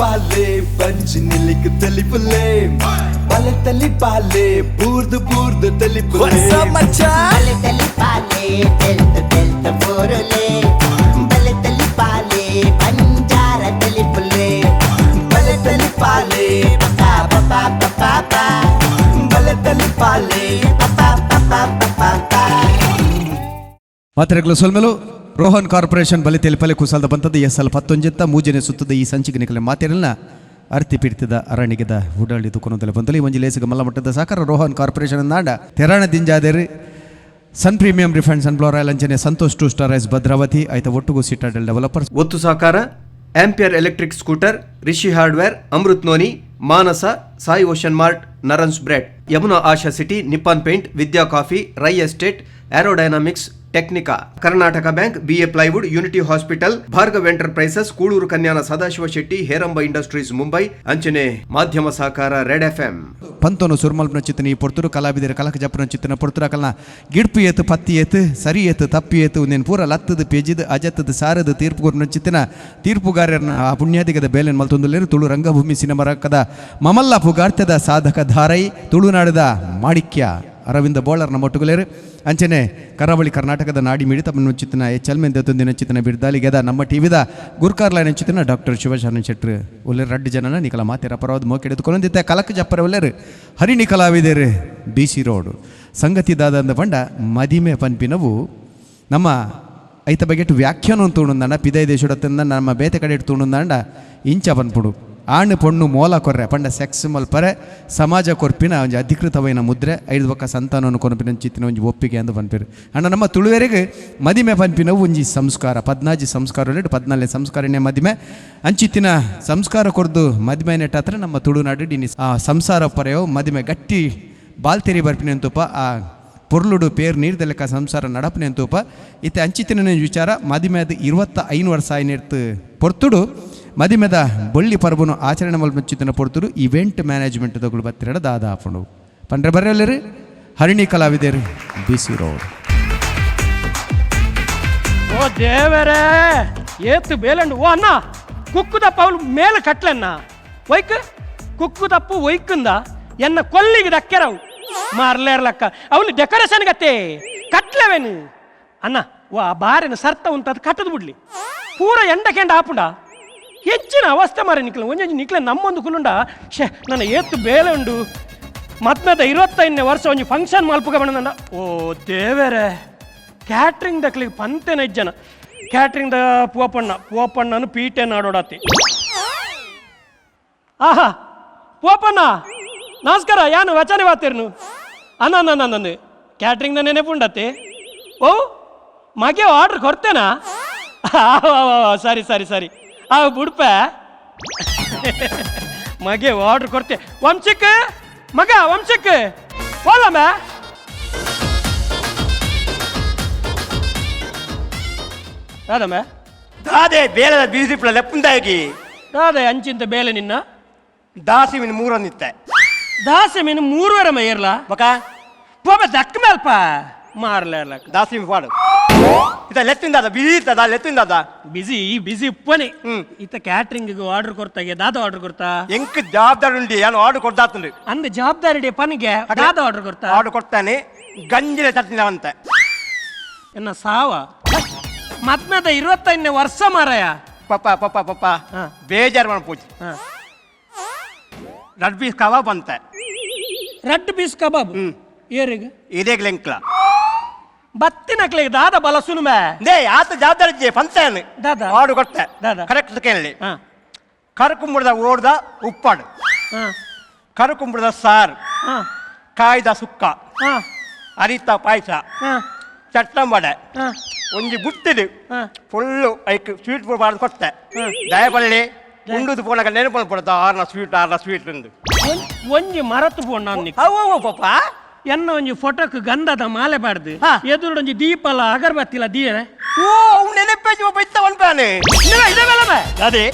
పాలే పంచి నిలికి తెలుపులే. బల తల్లి పాలే బూర్దు బూర్దు తెలుపులే. బలె తల్లి పాలే తెల్త తెల్త పోరులే. బలె తల్లి ರೋಹನ್ ಕಾರ್ಪೊರೇಷನ್ ಬಲಿ ತೆಲುಪಲೆ ಕುಸಲ್ದ ಬಂತದ ಎಸ್ ಅಲ್ಪ ಹತ್ತೊಂಜಿತ್ತ ಮೂಜನೆ ಸುತ್ತದ ಈ ಸಂಚಿಗೆ ನಿಕಲೆ ಮಾತಿರಲ್ಲ ಅರ್ತಿ ಪೀಡಿತದ ಅರಣಿಗೆದ ಉಡಾಳಿ ದುಕೊನೊಂದಲೆ ಬಂದಲ್ಲಿ ಒಂಜಿ ಲೇಸಿಗೆ ಮಲ್ಲಮಟ್ಟದ ಸಾಕಾರ ರೋಹನ್ ಕಾರ್ಪೊರೇಷನ್ ನಾಡ ತೆರಾಣ ದಿಂಜಾದೇರಿ, ಸನ್ ಪ್ರೀಮಿಯಂ ರಿಫೈನ್ಸ್ ಅಂಡ್ ಫ್ಲೋರಾಯಲ್ ಅಂಚನೆ Santosh two star ice Bhadravati, ಆಯ್ತ ಒಟ್ಟುಗೂ ಸಿಟಾಡೆಲ್ ಡೆವಲಪರ್ಸ್. ಒತ್ತು ಸಾಕಾರ ampere electric scooter, Rishi hardware, Amrit noni Manasa, Sai ocean mart, ನರನ್ಸ್ bread. Yamuna Asha city, Nippon paint, Vidya coffee, Rai estate aerodynamics technica Karnataka bank BA plywood unity hospital Bhargav enterprises Kuloor Kanyana Sadashiva Shetty Heramba industries Mumbai ಅಂಚನೆ ಮಾಧ್ಯಮ ಸಹಕಾರ red F M ಪಂತೋನು ಸುರ್ಮಲ್ಪನ ಚಿತ್ರ ಈ ಪೊರ್ತುರು ಕಲಾವಿದರ ಕಲಕ ಜಪನ ಚಿತ್ತನ, ಪೊರ್ತುರ ಕಲ್ನ ಗಿಡ್ಪು ಏತು, ಪತ್ತಿ ಏತು, ಸರಿ ಏತು, ತಪ್ಪಿ ಏತು ಪೂರ ಲತ್ತದ, ಪೇಜಿದ, ಅಜತ್ತದ, ಸಾರದ ತೀರ್ಪು ಕೊರ್ನ ಚಿತ್ತನ ಪುಣ್ಯಾದಿಗದ ಬೇಲೆನ್ ಮಲ್ತೊಂದುಲ್ಲೇರು, ತುಳು ರಂಗಭೂಮಿ ಸಿನಿಮಾ ರಕ್ಕದ ಮಮಲ್ಲ ಪುಗಾರ್ಥದ ಸಾಧಕ ಧಾರೈ, ತುಳುನಾಡದ ಮಾಣಿಕ್ಯ. ಅರವಿಂದ ಬೋಳರ್ನ ಮೊಟ್ಟುಗುಲೇರು ಅಂಚನೆ, ಕರಾವಳಿ ಕರ್ನಾಟಕದ ನಾಡಿ ಮಿಡಿತ ಎಲ್ ಮೆಂದ ತೊಂದಿನ ಚಿತ್ತನ ಬಿಡ್ದಾಲಿಗೆದ ನಮ್ಮ ಟಿವಿದ ಗುರ್ಕಾರ್ಲೈನ ಚಿತ್ತನ ಡಾಕ್ಟರ್ ಶಿವಶರಣ ಶೆಟ್ರು. ಒಳ್ಳೆ ರಡ್ಡು ಜನನ ನಿಕಲ ಮಾತೆರ ಪರವಾದ ಮೋಕೆಡೆದುಕೊಂಡಿದ್ದೆ ಕಲಕ ಜಪ್ಪರ ಒಲ್ಲೆರು ಕಲಾವಿದರು ಬಿ ಸಿ ರೋಡ್. ಸಂಗತಿ ದಾದಂದ ಪಂಡ ಮದಿಮೆ ಪನ್ಪಿನವು. ನಮ್ಮ ಐತ ಬಗೆಟ್ ವ್ಯಾಖ್ಯಾನ ತೂಣುಂದಂಡ ಪಿದೈ ದೇಶಡತ್ತಿಂದ ನಮ್ಮ ಬೇತೆ ಕಡೆ ತೋಣುಂದಾಂಡ ಇಂಚ ಪನ್ಪುಡು. ಆಣ್ ಪೊಣ್ಣು ಮೋಲ ಕೊರ್ರೆ, ಪಂಡ ಸೆಕ್ಸ್ ಮಲ್ಪರೆ ಸಮಾಜ ಕೊರ್ಪಿನ ಒಂಜಿ ಅಧಿಕೃತವೈನ ಮುದ್ರೆ, ಐದು ಬೊಕ್ಕ ಸಂತಾನವನ್ನು ಕೊನಪಿನ ಚಿತ್ತಿನ ಒಂಜಿ ಒಪ್ಪಿಗೆ ಅಂದು ಪನ್ಪಿರು. ಅಣ್ಣ, ನಮ್ಮ ತುಳುವೆರೆಗೆ ಮದಿಮೆ ಪನ್ಪಿನವು ಒಂಜಿ ಸಂಸ್ಕಾರ ಪದ್ನಾಜಿ ಸಂಸ್ಕಾರ ಲೆಟ್ ಪದ್ನಾಲ್ನೇ ಸಂಸ್ಕಾರನೇ ಮದಿಮೆ. ಅಂಚಿತ್ತಿನ ಸಂಸ್ಕಾರ ಕೊರ್ದು ಮದಿಮೆ ನೆಟ್ಟಾತ್ರ ನಮ್ಮ ತುಳುನಾಡು ಡಿನಿ ಸಂಸಾರ ಪರೆಯೋ ಮದಿಮೆ ಗಟ್ಟಿ ಬಾಲ್ತೆರಿ ಬರ್ಪಿನ ತುಪ್ಪ ಆ ಪೊರ್ಲುಡು ಪೇರ್ ನೀರ್ದಲೆಕ್ಕ ಸಂಸಾರ ನಡಪನೆ ಅಂತೂಪ, ಇತ್ತೆ ಅಂಚಿತ್ತಿನ ವಿಚಾರ ಮದಿಮೆದ ಇರುವತ್ತ ಐನು ವರ್ಷ ಆಯ್ನಿರ್ತು ಪೊರ್ತುಡು. ಮದಿಮೆದ ಬೊಳ್ಳಿ ಪರ್ಬನು ಆಚರಣೆ ಮಲ್ಪಂಚಿತ್ತಿನ ಪೊರ್ತುಡು ಇವೆಂಟ್ ಮ್ಯಾನೇಜ್ಮೆಂಟ್ ತಗೊಳ್ಳು ಬತ್ತಿರಡ ದಾದ ಹಾಕೊಂಡು ಪಂಡ್ರೆ ಬರ್ರೆಲ್ಲರು ಹರಿಣಿ ಕಲಾವಿದರು ಬಿ ಸಿ ರೋಡ್. ಓ ದೇವರೇ, ಏತು ಬೇಲಂಡು, ಓ ಅಣ್ಣ ಕುಕ್ಕುದಪ್ಪ ಅವಳು ಮೇಲೆ ಕಟ್ಲನ್ನ. ಕುಕ್ಕು ತಪ್ಪು ಒಯ್ಕಂದ ಎನ್ನ ಕೊಲ್ಲಿಗೆ ದಕ್ಕೆರವು ಮಾರ್ಲೇರ್ಲಕ್ಕ ಅವನು ಡೆಕೋರೇಷನ್ ಗತ್ತೆ ಕಟ್ಲವೇನು ಅಣ್ಣ, ವಾ ಬಾರಿನ ಸರ್ತ ಉಂಟು, ಅದು ಬಿಡ್ಲಿ. ಪೂರ ಎಂಡ ಕೆಂಡ ಆಪುಂಡ? ಹೆಚ್ಚಿನ ಅವಸ್ಥೆ ಮಾರಿ ನಿಕ್ಲ ಒಂಜಿ ನಿಕ್ಲ ನಮ್ಮೊಂದು ಕುಲುಂಡ. ಶೇ ನನ್ನ ಏತ್ತು ಬೇಲೆ ಉಂಡು. ಮತ್ತದ ಇರುವತ್ತೈದನೇ ವರ್ಷ ಒಂಜಿ ಫಂಕ್ಷನ್ ಮಲ್ಪುಗ ಬಣ್ಣದಂಡ ಓ ದೇವರೆ ಕ್ಯಾಟ್ರಿಂಗ್ ದಕ್ಲಿಗೆ ಪಂತೆನ ಇಜ್ಜನ. ದ ಪೋಪಣ್ಣ ಪೂವಪ್ಪಣ್ಣನು ಪೀಟೆ ನಾಡೋಡತಿ. ಆಹಾ ಪೂವಪ್ಪಣ್ಣ ನಮಸ್ಕಾರ, ಯಾನು ವಚನೆ ಬಾತಿರ್ನು ಅನ್ನ ಕ್ಯಾಟ್ರಿಂಗ್ ದ ನೆನೆಪುಂಡತಿ ಓ ಮಗೆ ಆರ್ಡ್ರ್ ಕೊಡ್ತೇನಾ? ಸರಿ ಸರಿ ಸರಿ. ಆ ಬುಡ್ಪ. ಮಗೆ ಆರ್ಡ್ರ್ ಕೊಡ್ತೆ. ವಂಶಕ್ಕೆ ಮಗ ವಂಶಕ್ಕೆ ಹೋಲಮ್ಮ. ರಾಧಮ್ಮ. ದಾದೆ ಬೇಲದ ಬೀಸಿಪ್ಲ ಲೆಪ್ಪುಂದಾಗಿ. ದಾದೆ ಅಂಚಿಂತ ಬೇಲೆ ನಿನ್ನ. ದಾಸಿ ಮೂರ ಮೂರೊಂದಿತ್ತೆ ದಾಸಿ ಮೀನು ಮೂರುವರೆ ಮೈಯರ್ಲ ಬಕ ಪೋಬ ದಕ್ಕ ಮೇಲ್ಪ? ಮಾರ್ಲೇರ್ಲಕ್ಕ ದಾಸಿ ಮೀನು ಪಾಡು ಇತ ಇತ್ತದ ಲೆತ್ತಿಂದ ಅದ ಬಿಸಿ ಬಿಸಿ ಉಪ್ಪನೆ ಹ್ಮ್. ಇತ್ತ ಕ್ಯಾಟ್ರಿಂಗ್ ಆರ್ಡರ್ ಕೊಡ್ತಾಗೆ ದಾದ ಆರ್ಡರ್ ಕೊಡ್ತಾ? ಎಂಕ್ ಜವಾಬ್ದಾರಿ ಉಂಡಿ ಏನು ಆರ್ಡರ್ ಕೊಡ್ದಾತುಂಡು? ಅಂದ ಜವಾಬ್ದಾರಿ ಪನಿಗೆ ದಾದ ಆರ್ಡರ್ ಕೊಡ್ತಾ? ಆರ್ಡರ್ ಕೊಡ್ತಾನೆ ಗಂಜಿನ ತಟ್ಟಿನವಂತ. ಎನ್ನ ಸಾವ? ಮತ್ಮೇದ ಇರುವತ್ತೈದನೇ ವರ್ಷ ಮಾರಾಯ. ಪಪ್ಪ ಪಪ್ಪ ಪಪ್ಪ. ಹಾ. ಬೇಜಾರು ಮಾಡ ಪೂಜೆ. ಹಾ. ರಡ್ ಪೀಸ್ ಕಬಾಬ್ ಅಂತ. Red piece kebab? ಹ್ಮ್. ಏರಿಗೆ? ಇದೇ ಲೆಂಕ್ಲ ಬತ್ತಿನಕ್ಲಿಗೆ ದಾದ ಬಲ ಸುಲುಮೆ ದೇ ಆತ ಇದ್ದೆ ಪಂಚಾಯನ್ ದಾದ. ಆಡು ಕೊಡ್ತೆ ದಾದ. ಕರೆಕ್ಟ್ ಕೇಳಿ ಹಾ. ಕರ್ಕುಂಬುಡದ ಓಡ್ದ ಉಪ್ಪಾಡು. ಹಾ. ಕರ್ಕುಂಬುಡದ ಸಾರ್. ಹಾ. ಕಾಯ್ದ ಸುಕ್ಕ. ಹಾ. ಅರಿತ ಪಾಯಸ. ಹಾ. ಚಟ್ಟಂಬಡೆ ಹಾ. ಒಂಜಿ ಬುಟ್ಟಿಡು ಹಾ. ಫುಲ್ಲು ಐಕ್ ಸ್ವೀಟ್ ಮಾಡಿ ಕೊಟ್ಟೆ. ದಯಪಲ್ಲಿ ಉಂಡುದು ಪೋನಾಗ ನೆನಪು ಪಡ್ತಾ ಆರ್ನ ಸ್ವೀಟ್ ಆರ್ನ ಸ್ವೀಟ್ ಎಂದು ಒಂಜಿ ಮರತು ಪೋಣ ಅವು ಪಾಪ. ಎನ್ನ ಒಂಜಿ ಫೋಟೋಕ್ ಗಂಧದ ಮಾಲೆ ಬಾಡ್ದು. ಹಾ. ಎದುರು ಒಂಜಿ ದೀಪಲ ಅಗರ್ಬತ್ತಿಲ ದೀರೆ. ಓ ಅವ್ನು ಇತ್ತ ಒನ್ಪಾನೆ ಅದೇ.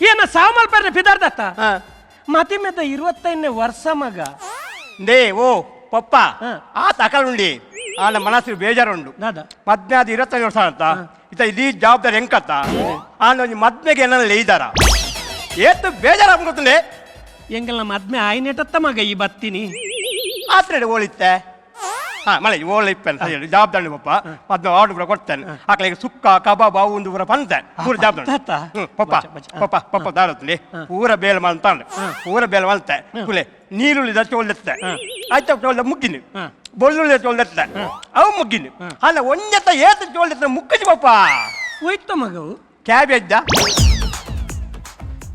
ಏನ ಸಾಮಲ್ ಪರ್ರೆ ಪಿದಾರ್ದತ್ತ? ಹಾ. ಮತಿಮೆದ ಇರುವತ್ತೈದನೇ ವರ್ಷ ಮಗ. ದೇ ಓ ಪಪ್ಪ. ಹಾ. ಆ ತಕಳುಂಡಿ ಆನ ಮನಸ್ಸು ಬೇಜಾರುಂಡು. ದಾದ ಮದ್ನಾದ ಇರತ್ತೈದು ವರ್ಷ ಅಂತ ಇತ ಇದೀ ಜವಾಬ್ದಾರಿ ಹೆಂಕತ್ತ? ಆನ ಒಂಜಿ ಮದ್ಮೆಗೆ ಏನಾದ್ರು ಲೇಯ್ದಾರ ಏತು ಬೇಜಾರು ಎಂಗಲ್ ಹೆಂಗಲ್ಲ ಮದ್ಮೆ ಆಯ್ನೆಟತ್ತ ಮಗ ಈ ಬತ್ತೀನಿ. ಆತ್ರೆ ಓಳಿತ್ತೆ ಹಾ ಮಳೆ ಓಳಿಪ್ಪೆನ್ ಹೇಳಿ ಜವಾಬ್ದಾರಿ ಪಪ್ಪ ಮತ್ತೆ ಆರ್ಡರ್ ಕೂಡ ಕೊಡ್ತೇನೆ. ಆಕಳಿಗೆ ಸುಕ್ಕ ಕಬಾಬ್ ಅವು ಒಂದು ಪೂರ ಬಂತೆ ಪೂರ? ಹ್ಮ್, ಪಪ್ಪ. ಪಪ್ಪ ಪಪ್ಪ ದಾರತ್ಲಿ. ಪೂರ ಬೇಲ್ ಮಾಡ್ತಾನೆ ಪೂರ ಬೇಲ್ ಮಲ್ತೆ ಕುಲೆ ನೀರುಳ್ಳಿ ದಚ್ಚ ಒಳ್ಳೆತ್ತೆ ಆಯ್ತು ಒಳ್ಳೆ ಮುಗ್ಗಿನಿ. ಬೊಳ್ಳುಳ್ಳಿ ದಚ್ಚ ಒಳ್ಳೆತ್ತೆ ಅವು ಮುಗ್ಗಿನಿ. ಅಲ್ಲ ಒಂದೆತ್ತ ಏತ ಚೋಲ್ದತ್ತೆ ಮುಕ್ಕಜಿ ಪಪ್ಪ? ಹೋಯ್ತು ಮಗವು. ದ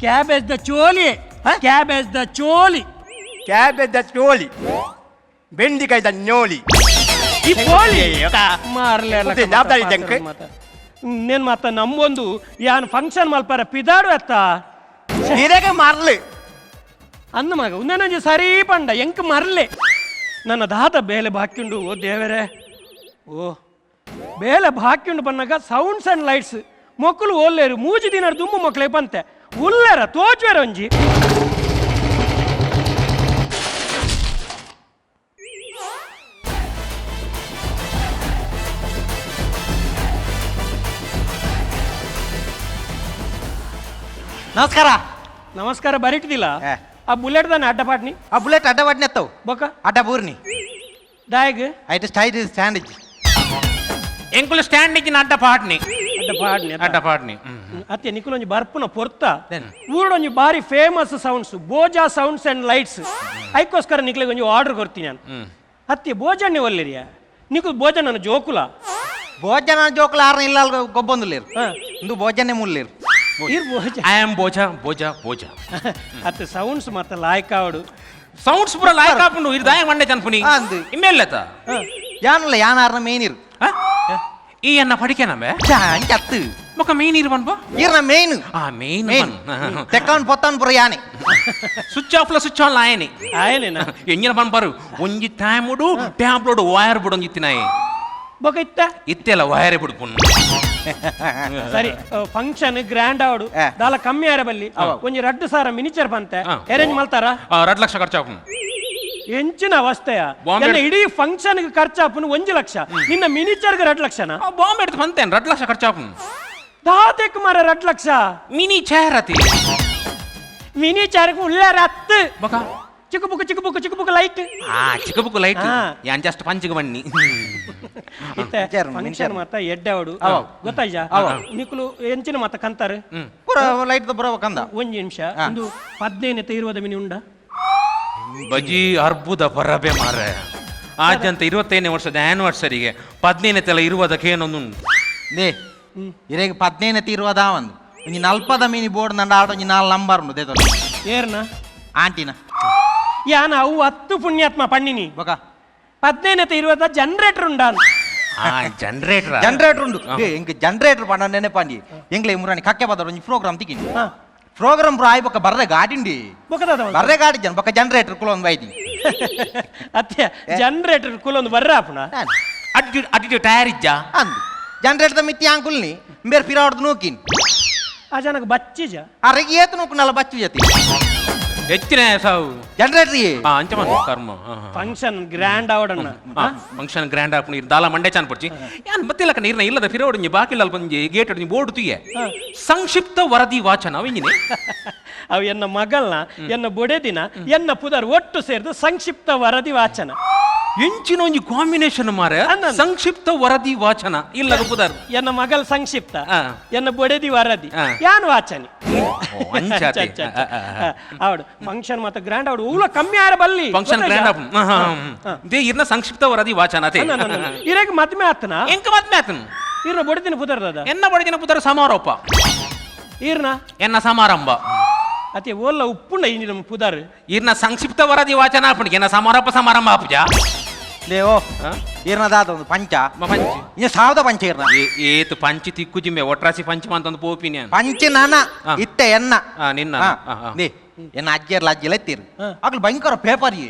ಕ್ಯಾಬೇಜ್ ದ ಚೋಲಿ. ಕ್ಯಾಬೇಜ್ ದ ಚೋಲಿ. ಕ್ಯಾಬೇಜ್ದ ಚೋಲಿ. ಬೆಂಡಿಕಾಯ್ದ ನ್ಯೋಲಿ ಈ ಪೋಲಿ ಮತ್ತೆ ಜವಾಬ್ದಾರಿ ಇದ್ದಂಗೆ. ಇನ್ನೇನ್ ಮಾತ ನಮ್ಮೊಂದು ಯಾನ್ ಫಂಕ್ಷನ್ ಮಲ್ಪಾರ ಪಿದಾಡು ಅತ್ತ ಹಿರೇಗೆ ಮಾರ್ಲಿ. ಅನ್ನ ಮಗ ಉಂದನಂಜಿ ಸರಿ ಪಂಡ ಎಂಕ್ ಮರ್ಲೆ. ನನ್ನ ದಾತ ಬೇಲೆ ಬಾಕಿಂಡು ಓ ದೇವರೇ. ಓ ಬೇಲೆ ಬಾಕಿಂಡು ಬನ್ನಾಗ ಸೌಂಡ್ಸ್ ಅಂಡ್ ಲೈಟ್ಸ್ ಮೊಕ್ಕಲು ಓಲ್ಲೇರು ಮೂಜಿ ದಿನ ದುಮ್ಮು ಮಕ್ಕಳೇ ಬಂತೆ ಉಲ್ಲರ ತೋಚುವೆರ ಒಂಜಿ ನಮಸ್ಕಾರ. ನಮಸ್ಕಾರ ಬರಿಟ್ದಿಲ್ಲ. ಆ ಬುಲೆಟ್ ದಾನೆ ಅಡ್ಡ ಪಾಟ್ನಿ? ಆ ಬುಲೆಟ್ ಅಡ್ಡ ಬಡ್ನೆ ಎತ್ತವು ಬೊಕ? ಅಡ್ಡ ಬೂರ್ನಿ. ದಾಯಗ್? ಐಟ್ ಸ್ಟೈಡ್ ಸ್ಟ್ಯಾಂಡ್ ಇಜ್ಜಿ ಎಂಕುಲು ಸ್ಟ್ಯಾಂಡ್ ಇಜ್ಜಿನ ಅಡ್ಡ ಪಾಟ್ನಿ. ಅಡ್ಡ ಪಾಟ್ನಿ ಅಡ್ಡ ಪಾಟ್ನಿ ಅತ್ತೆ ಒಂಜಿ ಬರ್ಪುನ ಪೊರ್ತ. ಊರೊಂಜಿ ಬಾರಿ famous sounds ಬೋಜಾ sounds and lights ಐಕೋಸ್ಕರ ನಿಕ್ಲಿಗೆ ಒಂಜಿ ಆರ್ಡರ್ ಕೊಡ್ತೀನಿ ನಾನು. ಅತ್ತೆ ಬೋಜಣ್ಣೆ ಒಲ್ಲೆರಿಯ ನಿಖಲ್ ಭೋಜನ ಜೋಕುಲ? ಭೋಜನ ಜೋಕುಲ ಆರ್ನ ಇಲ್ಲ ಗೊಬ್ಬೊಂದುಲೇರು ಹಾ. ಇಂದು ಭೋಜನೆ ಮುಲ್ಲೇರು. ಇರ್ ಬೋಜ. I am ಬೋಜ ಬೋಜ ಬೋಜ. ಅತ್ತೆ ಸೌಂಡ್ಸ್ ಮತ್ತೆ ಲಾಯ್ಕ ಆವಡು ಸೌಂಡ್ಸ್ ಪೂರ ಲಾಯ್ಕ್ ಹಾಕೊಂಡು ಇದು ದಾಯ ಮಂಡೆ ಚನ್ಪುನಿ ಅಂದು. ಇಮ್ಮೆಲ್ಲತ ಯಾನಲ್ಲ ಯಾನ ಆರ್ನ ಮೇನ್ ಇರು ಈ ಅನ್ನ ಪಡಿಕೆ ಚಾಂಚ್ ಅತ್ತು ಬೊಕ ಮೀನ್ ಇರು ಬನ್ಬೋ. ಇರ್ನ ಮೇನ್ ಆ ಮೇನ್ ಮೇನ್ ತೆಕ್ಕವನ್ ಪೊತ್ತವನ್ ಪುರ ಯಾನೆ. ಸ್ವಿಚ್ ಆಫ್ ಸ್ವಿಚ್ ಆನ್ ಲಾಯನಿ ಆಯಲೇನ ಎಂಜಿನ ಬನ್ಪಾರು ಒಂಜಿ ಟೈಮುಡು ಟ್ಯಾಬ್ಲೋಡು ವಯರ್ ಬಿಡು ಒಂಜಿತ್ತಿನಾಯಿ ಬೊಕ ಇತ್ತ? ಇತ್ತೆಲ್ಲ ವಯರೇ ಬಿಡು ಪುಣ್ಣ ಸರಿ ಫಂಕ್ಷನ್ ಗ್ರ್ಯಾಂಡ್ ಆವಡು ಆ. ದಾಲ ಕಮ್ಮಿ ಆರ ಬಲ್ಲಿ ಒಂಜಿ ರಡ್ಡು ಸಾರ ಮಿನಿಚರ್ ಬಂತೆ ಆ. ಅರೇಂಜ್ ಮಾಡ್ತಾರ ಎರಡು ಲಕ್ಷ ಖರ್ಚಾಪುನ್ ಎಂಚಿನ ಅವಸ್ಥೆಯ ಬಾಂಬೆ- ಎಲ್ಲ ಇಡೀ ಫಂಕ್ಷನ್ ಖರ್ಚಾಪನು ಒಂಜಿ ಲಕ್ಷ ನಿನ್ನ ಮಿನಿಚರ್ಗೆ ಎರಡು ಲಕ್ಷನ ಬಾಂಬೆ ಎಡ್ತು ಬಂತೇನೆ ಎರಡು ಲಕ್ಷ ಖರ್ಚಾಪುನ್ ದಾತೆಕ್ ಮರ ಎರಡು ಲಕ್ಷ ಮಿನಿ ಚೇರತಿ ಮಿನಿಚರ್ಗೆ ಉಳ್ಳಾರ ಹತ್ತು ಬೊಕ ಚಿಕ್ಕ ಬುಕ್ ಚಿಕ್ಕ ಬುಕ್ ಚಿಕ್ಕ ಬುಕ್ ಲೈಟ್ ಆ ಚಿಕ್ಕ ಬುಕ್ ಲೈಟ್ ಆ. ಯಾನ್ ಜಸ್ಟ್ ಪಂಚಿಗೆ ಬನ್ನಿ ಮಿನಿಚರ್, ಫಂಕ್ಷನ್ ಮಾತ ಮತ್ತ ಎಡ್ಡೆ ಅವಡು ಅವ. ಗೊತ್ತಾಯ್ಜ ನಿಕುಲು ಎಂಚಿನ ಮತ್ತ ಕಂತಾರೆ? ಪೂರ ಲೈಟ್ ಬರೋ ಕಂದ? ಒಂಜಿ ನಿಮಿಷ. ಒಂದು ಪದ್ನೇನೆ ಇರುವದ ಮಿನಿ ಉಂಡ? ಬಜಿ ಅರ್ಬುದ ಬರಬೆ ಮಾರೆ ಆದ್ಯಂತ ಇರುವತ್ತೈದನೇ ವರ್ಷದ ಆನಿವರ್ಸರಿಗೆ ಪದ್ನೈದನೆತೆಲ್ಲ ಇರುವುದಕ್ಕೆ ಏನೊಂದು ದೇ ಇರೇಗ ಪದ್ನೇನೆ ತೀರುವದ ಒಂದು ಒಂಜಿ ನಲ್ಪದ ಮೀನಿ ಬೋರ್ಡ್ ನಂಡ ಆಡ ಒಂಜಿ ನಾಲ್ ನಂಬರ್ ಉಂಡು ದೇತೊಂದು ಏರ್ನ? ಆಂಟಿನ. ಯಾನ ಅವು ಹತ್ತು ಪುಣ್ಯಾತ್ಮ ಪಣ್ಣಿನಿ. ಬೊಕ. ಪದ್ನೈನತೆ ಇರುವದ ಜನರೇಟರ್ ಉಂಡ ಆ ಜನರೇಟರ್ ಜನರೇಟರ್ ಉಂಡು ಏ ಇಂಕ ಜನರೇಟರ್ ಪಂಡ ನೆನೆಪಾಂಡಿ ಎಂಗ್ಲೆ ಮುರಾನಿ ಕಕ್ಕೆ ಬದರ ಒಂಜಿ ಪ್ರೋಗ್ರಾಮ್ ತಿಕ್ಕಿನಿ ಹಾ ಪ್ರೋಗ್ರಾಮ್ ಬ್ರೋ ಆಯ್ ಬೊಕ ಬರ್ರೆ ಗಾಡಿ ಉಂಡಿ ಬೊಕದಾದ ಬರ್ರೆ ಗಾಡಿ ಜನ ಬೊಕ ಜನರೇಟರ್ ಕುಲ ಒಂದು ಬೈದಿ ಅತ್ಯ ಜನರೇಟರ್ ಕುಲೊಂದು ಬರ್ರ ಆಪುಣ ಅಟ್ಟಿಟ್ಯೂಡ್ ಅಟ್ಟಿಟ್ಯೂಡ್ ಟೈರ್ ಇಜ್ಜ ಅಂದು ಜನರೇಟರ್ ಮಿತ್ತಿ ಅಂಕುಲ್ನಿ ಬೇರೆ ಪಿರಾವಡ್ದು ನೋಕಿನ್ ಆ ಜನಕ್ಕೆ ಬಚ್ಚಿಜ ಅರೆಗೆ ಏತು ನೋಕು ನಲ್ಲ ಬಚ್ಚು ಜತಿ ಹೆಚ್ಚಿನ ಸಾವು. ಜನರೇಟ್ರಿ ಆ ಅಂಚ ಮನೆ ಕರ್ಮ. ಫಂಕ್ಷನ್ ಗ್ರ್ಯಾಂಡ್ ಆವಡಣ್ಣ ಫಂಕ್ಷನ್ ಗ್ರ್ಯಾಂಡ್ ಆಪುನಿ ದಾಲ ಮಂಡೆ ಚಾನ್ ಪಡ್ಚಿ. ಯಾನ್ ಬತ್ತಿಲ್ಲ ಕಣ ಇರ್ನ ಇಲ್ಲದ ಬಾಕಿ ಬಾಕಿಲ್ಲ ಬಂಜಿ ಗೇಟ್ ಹೊಡ್ನಿ ಬೋರ್ಡ್ ತುಯ್ಯ ಸಂಕ್ಷಿಪ್ತ ವರದಿ ವಾಚನ ಅವಿಂಜಿನಿ ಅವು ಎನ್ನ ಮಗಲ್ನ ಎನ್ನ ಬೊಡೆದಿನ ಎನ್ನ ಪುದರ್ ಒಟ್ಟು ಸೇರಿದು ಸಂಕ್ಷಿಪ್ತ ವರದಿ ವಾಚನ. ಎಂಚಿನ ಒಂಜಿ ಕಾಂಬಿನೇಷನ್ ಮಾರ ಅನ್ನೊಂದು. ಸಂಕ್ಷಿಪ್ತ ವರದಿ ವಾಚನ. ಇಲ್ಲ ಪುದರ್ ಎನ್ನ ಮಗಲ್ ಸಂಕ್ಷಿಪ್ತ ಆ. ಎನ್ನ ಬೊಡೆದಿ ವರದಿ. ಆ. ಯಾನ್ ವಾಚನಿ? ಅಂಚಾತಿ. ಚ, ಚ, ಚ. ಅವಡು ಫಂಕ್ಷನ್ ಮತ್ತೆ ಗ್ರ್ಯಾಂಡ್ ಅವಡು ಉಳ ಕಮ್ಮಿ ಆರ ಬಲ್ಲಿ. ಫಂಕ್ಷನ್ ಗ್ರ್ಯಾಂಡ್ ಆಪು ದೇ ಇರ್ನ ಸಂಕ್ಷಿಪ್ತ ವರದಿ ವಾಚನ ಅತೆ. ಇರೇಗ ಮದ್ಮೆ ಆತನ? ಎಂಕ ಮದ್ಮೆ ಆತನು? ಇರ್ನ ಬೊಡೆದಿನ ಪುದರ್ದದ ಎನ್ನ ಬಡಗಿನ ಪುದರ ಸಮಾರೋಪ? ಇರ್ನ? ಎನ್ನ ಸಮಾರಂಭ? ಅತಿ ಓಲ್ಲ ಉಪ್ಪುಂಡ ಇಂಜಿ ನಮ್ಮ ಪುದರ್. ಇರ್ನ ಸಂಕ್ಷಿಪ್ತ ವರದಿ ವಾಚನ ಆಪಣಿಗೆ ಎನ್ನ ಸಮಾರೋಪ ಸಮಾರಂಭ ಆಪುಜ ಲೇವೋ ಇರ್ನ ದಾದ ಒಂದು ಪಂಚ. ಪಂಚಿ. ಇನ್ನ ಸಾವಿರದ ಪಂಚ ಇರ್ನ. ಏ- ಏತು ಪಂಚಿ ತಿಕ್ಕು ಜಿಮ್ಮೆ ಒಟ್ರಾಸಿ ಪಂಚ ಅಂತಂದು ಪೋಪಿನಿ ಪಂಚ ನಾನ. ಇತ್ತೆ ಎನ್ನ. ಆ, ನಿನ್ನ. ಹಾ. ಆ, ಆ. ದೇ ಎನ್ನ ಅಜ್ಜಿಯರ್ಲ ಅಜ್ಜಿಲ ಎತ್ತೀರು ಆಗ್ಲು ಭಯಂಕರ ಪೇಪರ್ ಈ?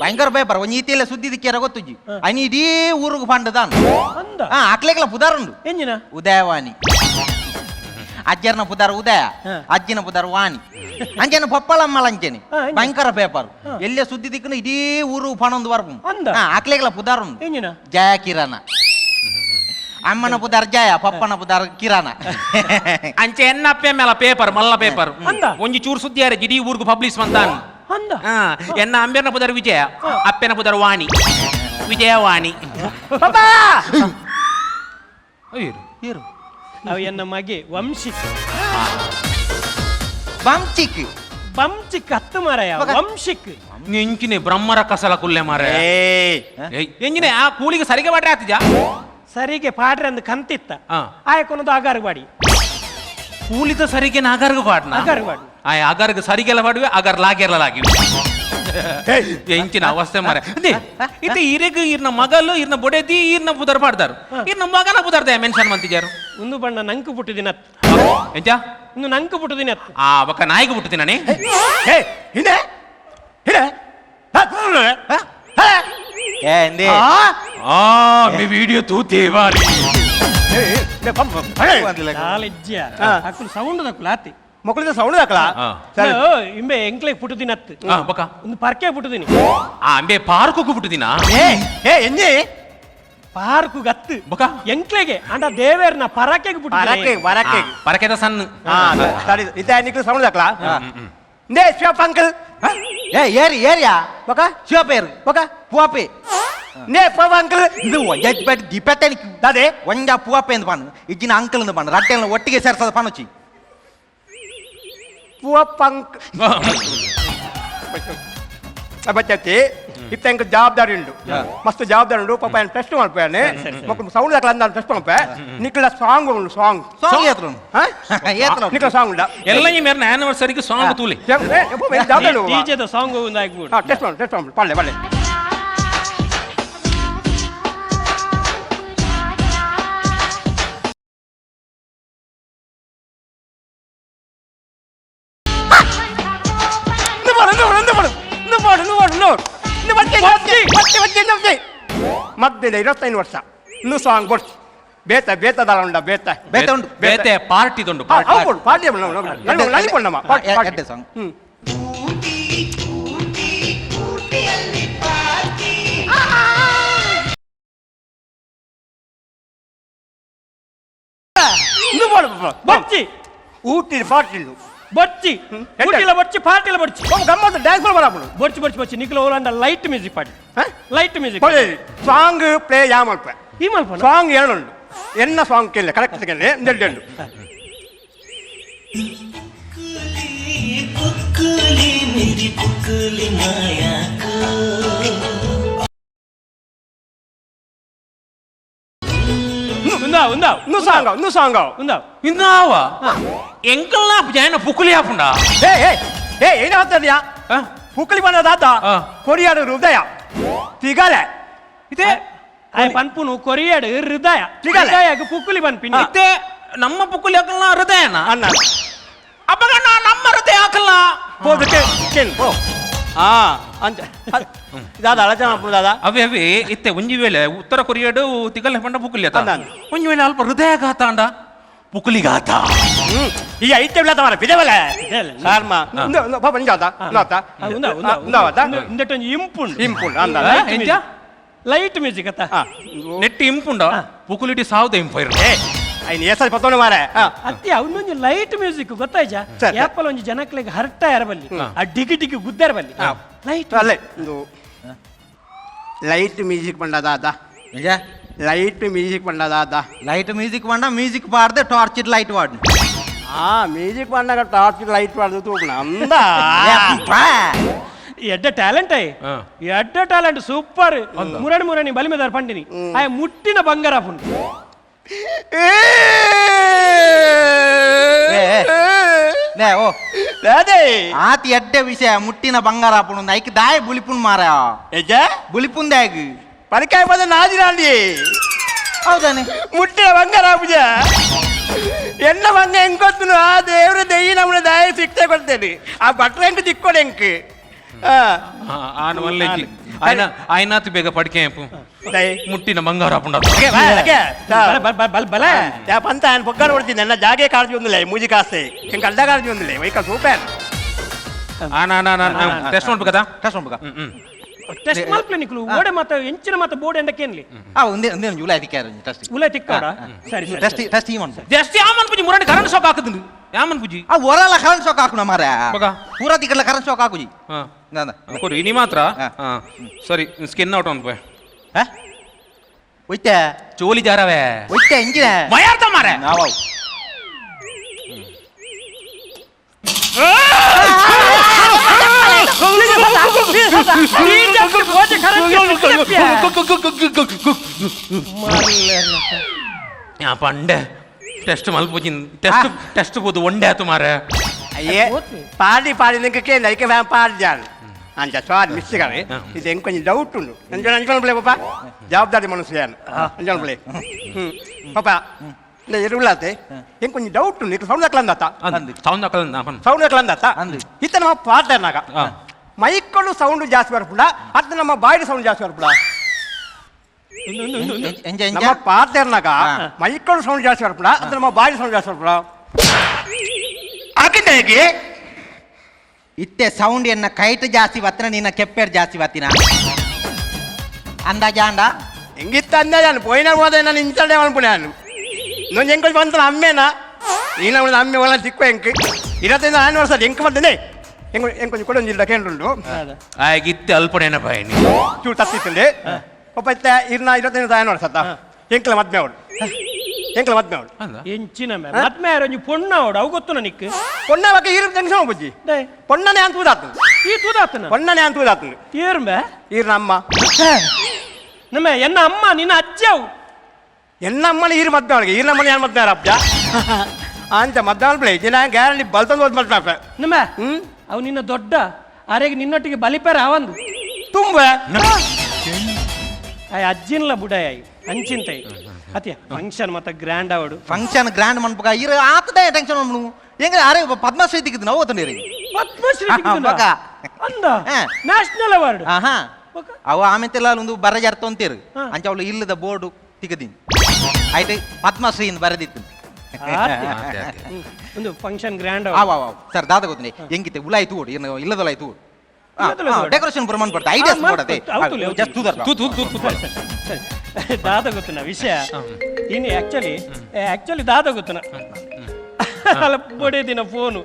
ಭಯಂಕರ ಪೇಪರ್ ಒಂಜಿ ಈತಿಯಲ್ಲ ಸುದ್ದಿ ದಿಕ್ಕಿಯರ ಗೊತ್ತುಜಿ ಅನಿ ಇಡೀ ಊರಿಗೆ ಪಂಡದಾನ್. ಅಂದ? ಹಾ ಅಕ್ಲೆಗ್ಲ ಪುದಾರುಂಡು ಎಂಜಿನ? ಉದಯವಾಣಿ. ಅಜ್ಜರನ ಪುದಾರ್ ಉದಯ ಅಜ್ಜಿನ ಪುದಾರ್ ವಾಣಿ. ಅಂಜನ ಪಪ್ಪಳಮ್ಮಲ ಅಂಜನೆ ಭಯಂಕರ ಪೇಪರ್. ಎಲ್ಲೇ ಸುದ್ದಿ ದಿಕ್ಕನ ಇಡೀ ಊರು ಪಣೊಂದು ವರ್ಪು ಆಕ್ಲೆಗ್ಲ ಪುದಾರ್ ಜಯ ಕಿರಣ. ಅಮ್ಮನ ಪುದಾರ್ ಜಯ ಪಪ್ಪನ ಪುದಾರ್ ಕಿರಣ. ಅಂಚೆ ಎನ್ನಪ್ಪೆ ಪೇಪರ್ ಮಲ್ಲ ಪೇಪರ್. ಒಂಜಿ ಚೂರು ಸುದ್ದಿ ಯಾರಿಗೆ ಇಡೀ ಊರ್ಗು ಪಬ್ಲಿಷ್ ಬಂದಾನು ಎನ್ನ ಅಂಬೇರ್ನ ಪುದರ್ ವಿಜಯ ಅಪ್ಪೆನ ಪುದರ್ ವಾಣಿ. ವಿಜಯವಾಣಿ. ಅವ ಎನ್ನ ಮಗೆ ವಂಶಿಕ್ ಬಂಚಿಕ್ ಬಂಚಿಕ್ ಹತ್ತು ಮಾರಾಯ ವಂಶಿಕ್ ಎಂಚಿನೆ ಬ್ರಹ್ಮರ ಕಸಲ ಕುಲ್ಲೆ ಮರ ಎಂಜಿನ ಆ ಕೂಲಿಗೆ ಸರಿಗೆ ಬಾಡ್ರೆ ಆತಿಜಾ ಸರಿಗೆ ಪಾಡ್ರೆ ಅಂದ್ ಕಂತಿತ್ತ. ಆಯ್ಕೊನದು ಅಗಾರ್ ಬಾಡಿ ಕೂಲಿದ ಸರಿಗೆ ನಾಗಾರ್ಗ ಪಾಡ್ನ ಅಗಾರ್ ಬಾಡಿ ಆ ಅಗರ್ಗ ಸರಿಗೆಲ್ಲ ಪಾಡುವೆ ಅಗರ್ ಲಾಗೆಲ್ಲ ಲಾಗಿವೆ ಎಂಚಿನ ಅವಸ್ಥೆ ಮರ ಇದು ಇರಿಗ ಇರೆಗ್ ಇರ್ನ ಮಗಲು ಇರ್ನ ಬೊಡೆದಿ ಇರ್ನ ಬುದರ್ ಪಾಡ್ದಾರು ಇರ್ನ ಮಗನ ಬುದರ್ದೆ ಮೆನ್ಷನ್ ಮಂತಿಜಾರು ಒಂದು ಬಣ್ಣ ನಂಕು ಪುಟ್ಟಿದಿನ ಎಂಚ ಇನ್ನು ನಂಕು ಪುಟ್ಟಿದಿನ ಆ ಬಕ್ಕ ನಾಯಿಗೆ ಬಿಟ್ಟಿದ್ದೀನೇ ಹೇ ಹಿಂದೆ ಹಿಂದೆ ఏ ఎంది ಆ ಮಿ ವಿಡಿಯೋ ತೂತೇವಾರಿ ಕಾಲೆಜ್ಜ ಅಕ್ಕಲು ಸೌಂಡ್ ದಕ್ಕಲು ಆತಿ మొక్కలతో సౌండ్ అక్కడ ఆ. ಓ, ಇಂಬೆ ಎಂಕ್ಲೆ ಪುಟ್ಟದಿನ ಆ ಬಕ್ಕ ಒಂದು ಪರ್ಕೆ ಪುಟ್ಟದಿನಿ ಆ ಅಂಬೆ ಪಾರ್ಕು ಬಿಟ್ಟಿದ್ದೀನಾ ఏ ఏ ఎన్ని ಪಾರ್ಕ್ ಗತ್ತು. ಬೊಕ? ಎಂಕ್ಲೆಗೆ. ಅಂಡ ದೇವೇರ್ನ ಪರಕೆಗೆ ಬಿಟ್ಟು ವರಕ್ಕೆ ವರಕ್ಕೆ ಪರಕೆದ ಸಣ್ಣ. ತಡಿ ಇದ್ದ ನಿಕ್ಲು ಸೌಂಡ್ ಹಾಕ್ಲಾ ನೇ ಶಿವಪ್ಪ ಅಂಕಲ್. ಏ ಏರಿ ಏರಿಯಾ? ಬೊಕ? ಶಿವಪ್ಪ ಏರು ಬೊಕ? ಪುವಾಪೆ ನೇ ಪವ ಅಂಕಲ್. ಇದು ಎಜ್ ಬೆಟ್ ದಿಪೆತ್ತೆ ದಾದೆ. ಒಂಜ ಪುವಾಪೆ ಎಂದು ಪಾನು. ಇಜ್ಜಿನ ಅಂಕಲ್ ಎಂದು ಪಾನು. ರಟ್ಟೆಲ್ಲ ಒಟ್ಟಿಗೆ ಸೇರ್ಸದ ಪಾನುಚಿ ಪುವಪ್ಪ ಅಂಕಲ್. ಬಚ್ಚತಿ ಇತ್ತ ಎಂಕ್ ಜವಾಬ್ದಾರಿ ಉಂಡು ಮಸ್ತ್ ಜವಾಬ್ದಾರಿ ಉಂಡು ಪಾಪ ಏನು ಟೆಸ್ಟ್ ಮಾಡ್ಪೇನೆ ಮಕ್ಕಳು ಸೌಂಡ್ ಹಾಕಲ್ಲ ಅಂದ ಟೆಸ್ಟ್ ಮಾಡ್ಪೆ ನಿಕ್ಲ ಸಾಂಗ್ ಉಂಡು ಸಾಂಗ್ ಸಾಂಗ್ ಏತ್ರ ನಿಕ್ಲ ಸಾಂಗ್ ಉಂಡ ಎಲ್ಲ ಈ ಮೇರೆ ಆನಿವರ್ಸರಿಗೆ ಸಾಂಗ್ ತೂಲಿ ಜವಾಬ್ದಾರಿ ಟೀಚರ್ ಸಾಂಗ್ ಒಂದು ಆಗ್ಬಿಡು ಟೆಸ್ಟ್ ಮಾಡು ಟೆಸ್ಟ್ ಮಾಡು ಪಳ್ಳೆ ಪಳ್ಳೆ ಮದ್ದಿದೆ ಇರತ್ತೈದು ವರ್ಷ ಇನ್ನು ಸಾಂಗ್ ಬಡ್ಸ್ ಬೇತ ಬೇತದಲ್ಲ ಉಂಡ ಬೇತ ಬೇತೆ ಉಂಡು ಬೇತೆ ಪಾರ್ಟಿ ದುಂಡು ಹಾ, ಪಾರ್ಟಿ ಹೌದು, ಪಾರ್ಟಿ ಅಲ್ಲ, ನಾವು- ನಾವು- ನಾವು ನಲಿಕೊಂಡಮ್ಮ, ಪಾರ್ಟಿ, ಪಾರ್ಟಿ. ಎಡ್ಡೆ ಸಾಂಗ್ ಹ್ಮ್. ಇನ್ನು ಮಾಡು, ಬಾ. ಬಚ್ಚಿ ಊಟಿ ಪಾರ್ಟಿ ಇಲ್ಲು. ಬಚ್ಚಿ ಎಂತ? ಪುಟ್ಟಿಲ ಬಚ್ಚಿ ಪಾಟಿಲ ಬಚ್ಚಿ ಒಬ್ಬ ಗಮ್ಮತ್ತು ಡ್ಯಾನ್ಸ್ ಮಾಡಿ ಬರಾಪಡು ಬೊಚ್ಚಿ ಬೊಚ್ಚಿ ಬೊಚ್ಚಿ ನಿಖಿಲ ಓಲಾಂಡ ಲೈಟ್ ಮ್ಯೂಸಿಕ್ ಪಾಡಿ ಲೈಟ್ ಮ್ಯೂಸಿಕ್ ಸಾಂಗ್ ಪ್ಲೇ ಯಾ ಮಲ್ಪ ಈ ಮಲ್ಪ ಸಾಂಗ್ ಏನುಂಡು ಎನ್ನ ಸಾಂಗ್ ಕೇಳಿ ಕರೆಕ್ಟ್ ಕೇಳಿ ಎಂದೆಂಡು ఉందా ఉందా ಇನ್ನು ಸಾಂಗ್ ಇನ್ನು ಸಾಂಗ್ ఉందా ಇನ್ನಾವ ಎಂಕಲ್ನ ಜಾಯನ ಪುಕ್ಕಲಿ ಹಾಪುಂಡ ಏ ಏ ಏ ಏನು ಹೇಳ್ತಾದ್ಯಾ ಪುಕ್ಕಲಿ ಬಂದದಾತ ಹಾ. ಕೊರಿಯಾದ ಹೃದಯ ತಿಗಲೆ ಇದೆ ಆಯ್ ಪನ್ಪುನು ಕೊರಿಯಾಡು ಹೃದಯ ನಿಗಲೆ. ಹೃದಯಗ ಪುಕ್ಕುಲಿ ಬನ್ಪಿನಿ ಇತ್ತೆ ನಮ್ಮ ಪುಕ್ಕಲಿ ಹಾಕಲ್ಲ ಹೃದಯನ ಅನ್ನ ಅಪ್ಪಗಣ್ಣ ನಮ್ಮ ಹೃದಯ ಹಾಕಲ್ಲ ಹೋದಕ್ಕೆ ಕೇಳು ಓ ಹಾ ಅಂತ ದಾದ ಅಳಚನ ಮಾಡ್ಬಿಡು ದಾದ ಅವೇ ಅವೇ ಇತ್ತೆ ಒಂಜಿ ವೇಳೆ ಉತ್ತರ ಕೊರಿಯಾಡು ತಿಗಲ್ ಪಂಡ ಪುಕ್ಕಲಿ ಆತ ಅಂದಾಂದು. ಒಂಜಿ ವೇಳೆ ಅಲ್ಪ ಹೃದಯ ಗಾತ ಅಂಡ ಪುಕ್ಕಲಿ ಗಾತ ಹ್ಮ್ ಈ ಐತೆ ಬಿಡ ತವರ ಬಿದವಲ್ಲ ಬಿದವಲ್ಲ. ಸಾರ್ಮ ಪಾಪ ನಿಜಾದ ನಾತ ఉందా ఉందా ఉందావత ఇందటొంజి ఇంపుండు ಇಂಪುಲ್ ಅಂದ ಎಂಚ ಲೈಟ್ ಮ್ಯೂಸಿಕ್ ಅತ್ತ ಹಾ ನೆಟ್ಟಿ ಇಂಪುಂಡ ಪುಕ್ಕಲಿಟಿ ಸಾವ್ದ ಇಂಪೈರ್ ಏ ಐನ್ ಎಸಲ್ ಪತ್ತೋಣ ಮಾರೆ ಅತ್ತಿ ಅವನೊಂದು ಲೈಟ್ ಮ್ಯೂಸಿಕ್ ಗೊತ್ತಾಯ್ಜ ಸರಿ. ಯಾಪಲ್ ಒಂಜಿ ಜನಕ್ಲೆಗ್ ಹರ್ಟ ಇರಬಲ್ಲಿ ಆ ಡಿಗಿ ಡಿಗಿ ಗುದ್ದಾರ ಬಲ್ಲಿ ಲೈಟ್ ಅಲ್ಲೇ ಒಂದು ಲೈಟ್ ಮ್ಯೂಸಿಕ್ ಬಂದದಾದ ನಿಜ ಲೈಟ್ ಮ್ಯೂಸಿಕ್ ಬಂದದಾದ ಲೈಟ್ ಮ್ಯೂಸಿಕ್ ಬಂಡ ಮ್ಯೂಸಿಕ್ ಪಾಡ್ದೆ ಟಾರ್ಚ್ ಲೈಟ್ ವಾಡ್ ಆ ಮ್ಯೂಸಿಕ್ ಬಂದಾಗ ಟಾರ್ಚ್ ಲೈಟ್ ಮಾಡ್ದು ತೂಪಣ ಅಂದ ಎಡ್ಡ ಟ್ಯಾಲೆಂಟ್ ಅಯ್ಯ ಹಾ. ಎಡ್ಡ ಟ್ಯಾಲೆಂಟ್ ಸೂಪರ್ ಮುರಣಿ ಮುರಣಿ ಬಲಿಮೆದಾರ ಪಂಡಿನಿ ಆಯ ಮುಟ್ಟಿನ ಬಂಗಾರ ಪುಂಡು ನೇ ಓ ಅದೇ ಆತಿ ಎಡ್ಡೆ ವಿಷಯ ಮುಟ್ಟಿನ ಬಂಗಾರ ಹಾಪುಂಡು ಐಕ್ ದಾಯ ಬುಲಿಪುನ್ ಮಾರ ಎಜ್ಜ ಬುಲಿಪುನ್ ದಾಯಗ್ ಪರಿಕಾಯ ಬಂದ ನಾಜಿರಾಂಡಿ ಹೌದಾನೆ ಮುಟ್ಟಿನ ಬಂಗಾರ ಪೂಜ ಎನ್ನ ಬಂಗ ಹೆಂಗ್ ಗೊತ್ತನು ಆ ದೇವ್ರ ದೆಯ್ಯ ನಮ್ಮನ್ನ ದಾಯ ಶಿಕ್ಷೆ ಕೊಡ್ತೇನೆ ಆ ಭಟ್ರ ಹೆಂಗ್ ತಿಕ್ಕೊಡೆ ಹೆಂಗ್ ಆನ ಒಳ್ಳೆ ಆಯ್ನ ಆಯ್ನಾತು ಬೇಗ ಪಡ್ಕೆ ಮುಟ್ಟಿನ ಬಂಗಾರ ಹಾಪುಂಡ ಬಲ ಬಲ ಬಲ ಬಲ ಬಲ ಯಾ ಪಂತ ఆయన పొగ్గాడు కొడుతుంది అన్న జాగే కాల్చి ఉందిలే మూజి కాస్తే ఇంక అడ్డా కాల్చి ఉందిలే వైక సూపర్ ಆನ ಟೆಸ್ಟ್ ಮಾಡ್ಬೇಕದ ಟೆಸ್ಟ್ ಮಾಡ್ಬೇಕ ಹ್ಮ್ ಹ್ಮ್ ಟೆಸ್ಟ್ ಮಲ್ಪಲೆ ನಿಕ್ಲು ಓಡೆ ಮಾತ ಎಂಚಿನ ಮಾತ ಬೋರ್ಡ್ ಎಂಡಕ್ಕೇನ್ಲಿ ಆ ಒಂದೇ ಒಂದೇ ಒಂದು ಜುಲೈ ತಿಕ್ಕಾರ ಟೆಸ್ಟ್ ಉಲೆ ತಿಕ್ಕಾರ ಸರಿ ಟೆಸ್ಟ್ ಟೆಸ್ಟ್ ಈ ಮಾಡ್ತಾರೆ ಜಾಸ್ತಿ ಯಾಮನ್ ಪುಜಿ ಮುರಂಡಿ ಕರೆಂಟ್ ಶಾಕ್ ಹಾಕುದು ಯಾಮನ್ ಪುಜಿ ಆ ಒರಲ ಕರೆಂಟ್ ಶಾಕ್ ಹಾಕುನ ಮಾರ. ಪೂರಾ ತಿಕ್ಕಲ ಕರೆಂಟ್ ಶಾಕ್ ಹಾಕುಜಿ ಕೊಡು ಇನಿ ಮಾತ್ರ ಸರಿ ಸ್ಕಿನ್ ಔಟ್ ಅನ್ಪೆ ಹಾ ಒಯ್ತೆ ಚೋಲಿ ಜಾರವೆ ಒಯ್ತೆ ಎಂಜಿನ ಮಯಾರ್ತ ಮಾರೆ ನಾವು పండే టెస్ట్ మలిపోయింది టెస్ట్ టెస్ట్ పోదు వండాతు మారే అయ్యే పాడి పాడి ఇంకేంది అయితే పాడిదాను అంత సార్ మిస్ గారి ఇది ఇంకొంచెం డౌట్ ఉండు అంజన అంజన పిల్లే పాప జవాబుదారి మనుషులేను అంజన పిల్లే పాప இந்த இருளாத்து என் கொஞ்சம் டவுட் இருக்கு சவுண்ட் அக்கலாம் தாத்தா சவுண்ட் அக்கலாம் சவுண்ட் அக்கலாம் தாத்தா இத்தனை பாட்டேனாக்கா ಪಾರ್ಟ್ನರ್ನಾಗ ಸೌಂಡ್ ಜಾಸ್ತಿ ಬರ್ಪುಡ ಅದು ನಮ್ಮ ಬಾಡಿ. ಸೌಂಡ್ ಜಾಸ್ತಿ ಬರ್ಬಿಡ ಎಂಜ ಎಂಜ ನಮ್ಮ ಹಾ. ಮೈಕೊಂಡು ಸೌಂಡ್ ಜಾಸ್ತಿ ಬರ್ಬಿಡ ಅದು ನಮ್ಮ ಬಾಡಿ ಸೌಂಡ್ ಜಾಸ್ತಿ ಬರ್ಬಿಡ ಹಾಕಿದ್ದೆ ಹೇಗೆ ಇತ್ತೆ ಸೌಂಡ್ ಎನ್ನ ಕೈಟ್ ಜಾಸ್ತಿ ಬತ್ತಿನ ನಿನ್ನ ಕೆಪ್ಪೆರ್ ಜಾಸ್ತಿ ಬತ್ತಿನ? ಅಂದಾಜ ಅಂಡ ಹೆಂಗಿತ್ತ ಅಂದ ನಾನು ಪೋಯಿನ ಹೋದ ನಾನು ಇಂಚಡೆ ಅನ್ಪುಣೆ ನಾನು. ನಾನು ಹೆಂಗ್ ಬಂತ ಅಮ್ಮೇನ ನೀನ ಅವಳ ಅಮ್ಮೆ ಒಳ ಸಿಕ್ಕ ಹೆಂಕ್ ಇರತ್ತೈದು ನಾನು ವರ್ಷ ಹೆಂಕ್ ಬಂದೇನೆ ಹೆಂಗ್ ಹೆಂಗ್ ಕೊಂಚ ಕೊಡೊಂದಿಲ್ಲ ಕೇಂದ್ರುಂಡು ಆಗಿತ್ತೆ ಅಲ್ಪನೇನ ಬಾಯಿ ಚೂರು ತತ್ತಿತ್ತಂಡೆ ಒಬ್ಬ ಇತ್ತ ಇರ್ನ ಇರತ್ತೈದು ಸಾಯನ ವರ್ಷತ್ತ ಹೆಂಕ್ಲ ಮದ್ಮೆ ಅವಳು. ಹೆಂಕ್ಲ ಮದ್ಮೆ ಅವಳು. ಅಂದ ಎಂಚಿನ ಮೇ ಮತ್ಮೆ ಒಂಜಿ ಪೊಣ್ಣ ಅವಡು ಅವು ಗೊತ್ತು ನನಕ್ಕೆ ಪೊಣ್ಣ ಬಗ್ಗೆ ಇರು ಜಂಕ್ಷನ್ ಬುಜ್ಜಿ. ಡೇ ಪೊಣ್ಣನೆ ಅಂತ ಊದಾತು. ಈ ತೂದಾತನ ಪೊಣ್ಣನೆ ಅಂತ ಊದಾತು. ಏರ್ಮೆ ಈರ್ನ ಅಮ್ಮ ನಮ್ಮ. ಎನ್ನ ಅಮ್ಮ ನಿನ್ನ ಅಜ್ಜ ಅವು. ಎನ್ನ ಅಮ್ಮನ ಈರು ಮದ್ಮೆ ಅವಳಿಗೆ. ಈರ್ನ ಅಮ್ಮನ ಏನು ಮದ್ಮೆ ಅಬ್ಜ ಅಂತ ಮದ್ಮೆ ಅವಳು ದಿನ ಗ್ಯಾರಂಟಿ ಬಲ್ತಂದು ಓದ್ ಮದ್ಮೆ ನಮ್ಮ? ಹ್ಮ್? ಅವು ನಿನ್ನ ದೊಡ್ಡ ಅರೆಗೆ ನಿನ್ನೊಟ್ಟಿಗೆ ಬಲಿಪೇರ ಅವಂದು. ತುಂಬ. ಆ! ಅಜ್ಜಿನ್ಲ ಬುಡಾಯ ಅಂಚಿಂತೈ. ಅತಿಯ ಫಂಕ್ಷನ್ ಮತ್ತೆ ಗ್ರ್ಯಾಂಡ್ ಅವಡು ಫಂಕ್ಷನ್ ಗ್ರ್ಯಾಂಡ್ ಮನ್ಪಗ ಇರ ಆತದೆ ಟೆನ್ಷನ್ ಮಣ್ಣು ಹೆಂಗ ಅರೆ ಪದ್ಮಶ್ರೀ ತಿಕ್ಕಿದ್ ನಾವು ಓದ್ತಂಡಿರಿ ಪದ್ಮಶ್ರೀ? ಬಕ. ಅಂದ? ಹಾ. ನ್ಯಾಷನಲ್ ಅವಾರ್ಡ್ ಆಹಾ ಬಕ. ಅವ ಆಮೆಂತೆಲ್ಲ ಒಂದು ಬರ ಜರ್ತ ಅಂತೀರು. ಹಾ. ಅಂಚ ಅವಳು ಇಲ್ಲದ ಬೋರ್ಡು ತಿಗದಿನ್ ಆಯ್ತು ಪದ್ಮಶ್ರೀ ಇಂದ ಬರದಿತ್ತು. ಒಂದು ಫಂಕ್ಷನ್ ಗ್ರ್ಯಾಂಡ್ ಆವ ಆವ ಸರ್ ದಾದ ಗೊತ್ತನೆ ಹೆಂಗಿತ್ತೆ? ಉಲಾಯ್ತು ಓಡಿ ಏನು ಆಯ್ತು. ಡೆಕೋರೇಷನ್ ಪ್ರಮಾಣ ಬರ್ತಾ ಐಡಿಯಾಸ್ ಮಾಡತೆ ಜಸ್ಟ್ ತೂದರ್. ತೂ ತೂ ತೂ ದಾದ ಗೊತ್ತನ ವಿಷಯ. ಇನ್ನು ಆಕ್ಚುಲಿ ಆಕ್ಚುಲಿ ದಾದ ಗೊತ್ತನ. ಬೊಡೆದಿನ ಫೋನು.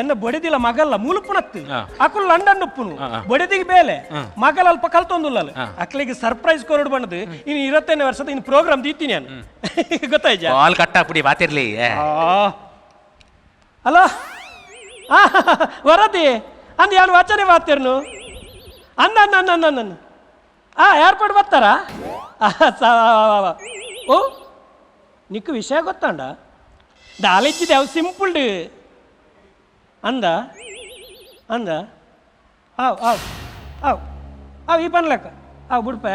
ಎನ್ನ ಬೊಡೆದಿಲ್ಲ ಮಗಲ್ಲ ಮುಳುಪುಣತ್ತು ಹಾ. ಅಕುಲ್ ಲಂಡನ್ ಉಪ್ಪುನು. ಬೊಡೆದಿಗೆ ಬೇಲೆ. ಮಗಲ್ ಅಲ್ಪ ಕಲ್ತೊಂದುಲ್ಲ. ಅಕ್ಲಿಗೆ ಸರ್ಪ್ರೈಸ್ ಕೊರಡು ಬಣ್ಣದು ಇನ್ನು ಇರತ್ತನೇ ವರ್ಷದ ಇನ್ನು ಪ್ರೋಗ್ರಾಮ್ ದೀತೀನಿ ನಾನು. ಗೊತ್ತಾಯ್ಜಾ ಕಾಲ್ ಕಟ್ಟಾಕ್ಬಿಡಿ ಬಾತಿರ್ಲಿ ಹಲೋ ವರದಿ? ಅಂದ್ ಯಾರು ವಾಚನೆ ಮಾತಿರ್ನು ಅಂದ ಅಂದ ಅಂದ ಅಂದ ಅಂದ ಆ ಏರ್ಪೋರ್ಟ್ ಬರ್ತಾರಾ? ಓ ನಿಕ್ಕು ವಿಷಯ ಗೊತ್ತಾಂಡ? ದಾಲಿಚ್ಚಿದೆ ಅವು ಸಿಂಪಲ್ ಅಂದ? ಅಂದ? ಆವ್ ಆವ್ ಆವ್ ಆವ್ ಈ ಪನ್ಲಕ್ಕ. ಆವ್ ಬಿಡ್ಪ.